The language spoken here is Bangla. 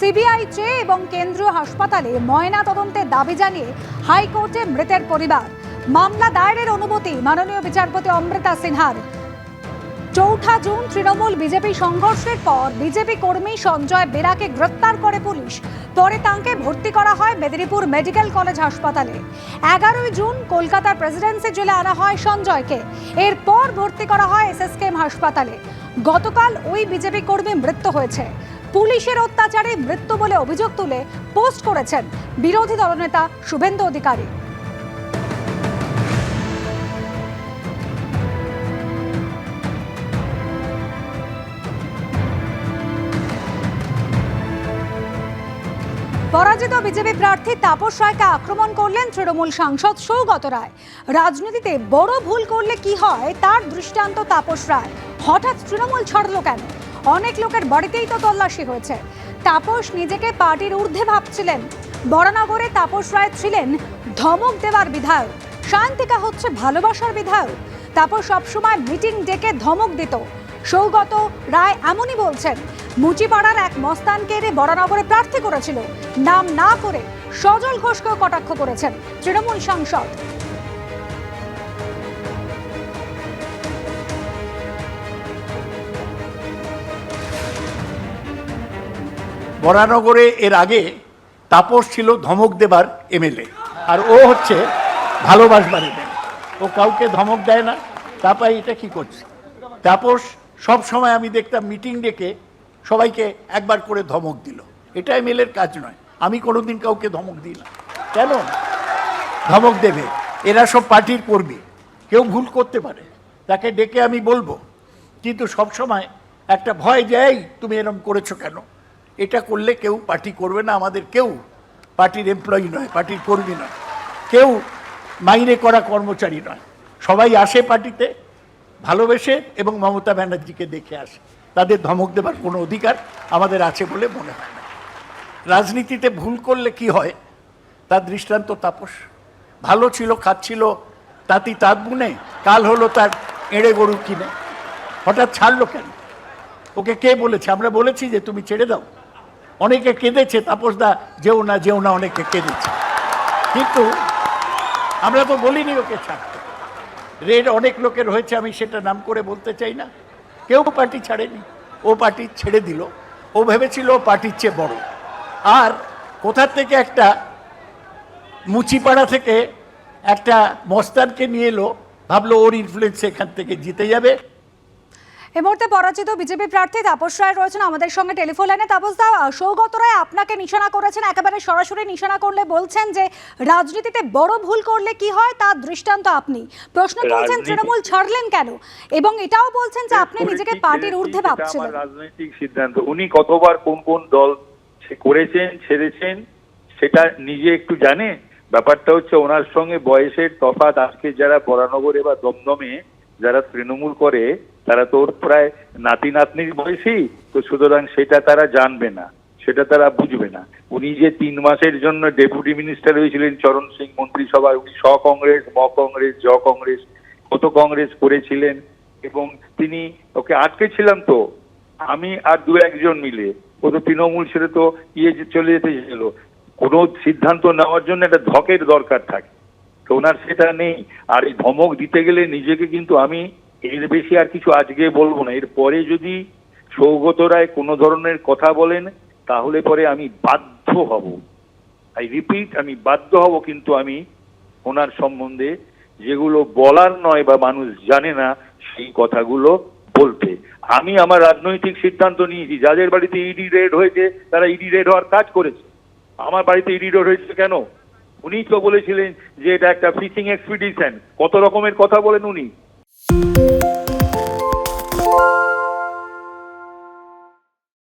সিবিআই চেয়ে এবং কেন্দ্রীয় হাসপাতালে ময়না তদন্তের দাবি জানিয়ে হাইকোর্টে মৃতের পরিবার। মামলা দায়েরের অনুমতি মাননীয় বিচারপতি অমৃতা সিনহার। চৌঠা জুন তৃণমূল বিজেপি সংঘর্ষের পর বিজেপি কর্মী সঞ্জয় বেরাকে গ্রেফতার করে পুলিশ। পরে তাঁকে ভর্তি করা হয় মেদিনীপুর মেডিকেল কলেজ হাসপাতালে। এগারোই জুন কলকাতার প্রেসিডেন্সি জেলে আনা হয় সঞ্জয়কে। এরপর ভর্তি করা হয় এসএসকেএম হাসপাতালে। গতকাল ওই বিজেপি কর্মী মৃত্যু হয়েছে। পুলিশের অত্যাচারে মৃত্যু বলে অভিযোগ তুলে পোস্ট করেছেন বিরোধী দলনেতা শুভেন্দু অধিকারী। পরাজিত বিজেপি প্রার্থী তাপস রায়কে আক্রমণ করলেন তৃণমূল সাংসদ সৌগত রায়। রাজনীতিতে বড় ভুল করলে কি হয়, তার দৃষ্টান্ত তাপস রায়। হঠাৎ তৃণমূল ছাড়লো কেন? অনেক লোকের বাড়িতেই তো তল্লাশি হয়েছে। তাপস নিজেকে পার্টির ঊর্ধ্বে ভাবছিলেন। বরানগরে তাপস রায় ছিলেন ধমক দেওয়ার বিধায়ক। শান্তিকা হচ্ছে ভালোবাসার বিধায়ক। তাপস সবসময় মিটিং ডেকে ধমক দিত। সৌগত রায় এমনই বলছেন, মুচিপাড়ার এক মস্তানকে এনে বরানগরে প্রার্থী করেছিল। নাম না করে সজল ঘোষকেও কটাক্ষ করেছেন তৃণমূল সাংসদ। বরানগরে এর আগে তাপস ছিল ধমক দেবার এমএলএ। আর ও হচ্ছে ভালোবাসবার এমএলএ। ও কাউকে ধমক দেয় না। তারপরে এটা কি করছে? তাপস সব সময় আমি দেখতাম মিটিং ডেকে সবাইকে একবার করে ধমক দিল। এটা এমএলএর কাজ নয়। আমি কোনোদিন কাউকে ধমক দিই না। কেন? ধমক দেবে। এরা সব পার্টির কর্মী। কেউ ভুল করতে পারে। তাকে ডেকে আমি বলব। কিন্তু সব সময় একটা ভয় যায় তুমি এরকম করেছ কেন? এটা করলে কেউ পার্টি করবে না, আমাদের কেউ পার্টির এমপ্লয়ি নয়, পার্টির কর্মী নয়। কেউ মাইনে করা কর্মচারী নয়। সবাই আসে পার্টিতে, ভালোবেসে এবং মমতা ব্যানার্জিকে দেখে আসে। তাদের ধমক দেবার কোনো অধিকার আমাদের আছে বলে মনে হয় না। রাজনীতিতে ভুল করলে কি হয়? তার দৃষ্টান্ত তাপস। ভালো ছিল খাচ্ছিল তাঁতি তাঁত বুনে, কাল হলো তার এড়ে গরু কিনে। হঠাৎ ছাড়লো কেন? ওকে কে বলেছে? আমরা বলেছি যে তুমি ছেড়ে দাও। অনেকে কেঁদেছে তাপসদা যেও না যেও না, অনেকে কেঁদেছে। কিন্তু আমরা তো বলিনি ওকে ছাড়তে। রেড অনেক লোকের হয়েছে, আমি সেটা নাম করে বলতে চাই না। কেউ পার্টি ছাড়েনি, ও পার্টি ছেড়ে দিল। ও ভেবেছিল ও পার্টির চেয়ে বড়। আর কোথার থেকে একটা মুচিপাড়া থেকে একটা মস্তানকে নিয়ে এলো, ভাবলো ওর ইনফ্লুয়েন্স এখান থেকে জিতে যাবে। এই মুহূর্তে পরাজিত বিজেপি প্রার্থী তাপস রায় রয়েছেন আমাদের সঙ্গে টেলিফোন লাইনে। তাপস দা সৌগত রায় আপনাকে নিশানা করেছেন একেবারে সরাসরি নিশানা করলে বলছেন যে রাজনীতিতে বড় ভুল করলে কি হয় তার দৃষ্টান্ত আপনি। প্রশ্ন তুলছেন তৃণমূল ছাড়লেন কেন? এবং এটাও বলছেন যে আপনি নিজেকে পার্টির ঊর্ধ্বে সেটা ভাবছিলেন। রাজনৈতিক সিদ্ধান্ত। উনি কতবার কোন কোন দল করেছেন ছেড়েছেন সেটা নিজে একটু জানে। ব্যাপারটা হচ্ছে ওনার সঙ্গে বয়সের তফাৎ আজকে যারা বরানগরে বা দমদমে যারা তৃণমূল করে তারা তো ওর প্রায় নাতি নাতনির বয়সী, তো সুতরাং সেটা তারা জানবে না, সেটা তারা বুঝবে না। উনি যে তিন মাসের জন্য ডেপুটি মিনিস্টার হয়েছিলেন, চরণ সিং মন্ত্রিসভায় উনি স কংগ্রেস ম কংগ্রেস জ কংগ্রেস কত কংগ্রেস করেছিলেন, এবং তিনি ওকে আটকে ছিলাম তো। আমি আর দু একজন মিলে, ও তো তৃণমূল ছেড়ে তো ইয়ে চলে যেতে ছিল কোনো সিদ্ধান্ত নেওয়ার জন্য একটা ধকের দরকার থাকে, তো ওনার সেটা নেই। আর এই ধমক দিতে গেলে নিজেকে কিন্তু আমি এর বেশি আর কিছু আজকে বলব না। এরপরে যদি সৌগত রায় কোনো ধরনের কথা বলেন, তাহলে পরে আমি বাধ্য হব। আই রিপিট আমি বাধ্য হব কিন্তু আমি ওনার সম্বন্ধে যেগুলো বলার নয় বা মানুষ জানে না, সেই কথাগুলো বলতে। আমি আমার রাজনৈতিক সিদ্ধান্ত নিয়েছি। যাদের বাড়িতে ইডি রেড হয়েছে, তারা ইডি রেড হওয়ার কাজ করেছে। আমার বাড়িতে ইডি রেড হয়েছে কেন? উনি তো বলেছিলেন যে এটা একটা ফিশিং এক্সপিডিশন কত রকমের কথা বলেন উনি? Música